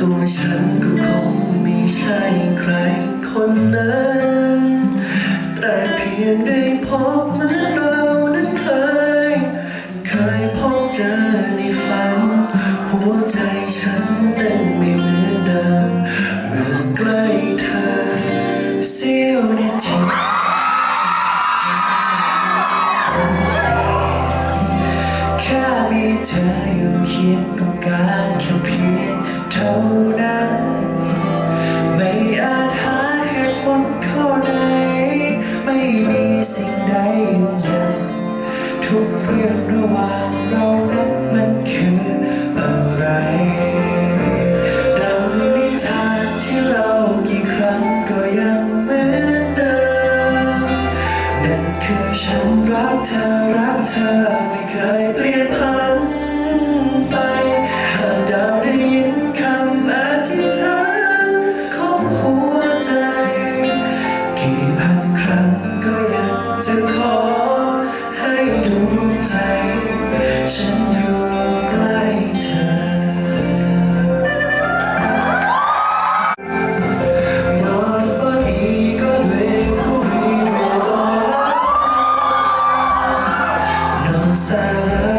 ตัวฉันก็คงไม่ใช่ใครคนนั้น แต่เพียงได้พบเหมือนเรานั้นเคย เคยพบเจอในฝัน หัวใจฉันเต้นไม่เหมือนเดิมเมื่อใกล้เธอเสี้ยวนาทีแค่มีเธออยู่เคียงต้องการแค่เพียง เท่านั้น ไม่อาจหาเหตุผลข้อใดไม่มีสิ่งใดยืนยันทุกเรื่องระหว่างเรานั้นมันคืออะไรดังนิทานที่เรากี่ครั้งก็ยังเหมือนเดิมนั่นคือฉันรักเธอรักเธอไม่เคย จะขอให้ดวงใจ ฉันอยู่ใกล้เธอ นอนบนก็เลยผู้มีเวลานอนซาลา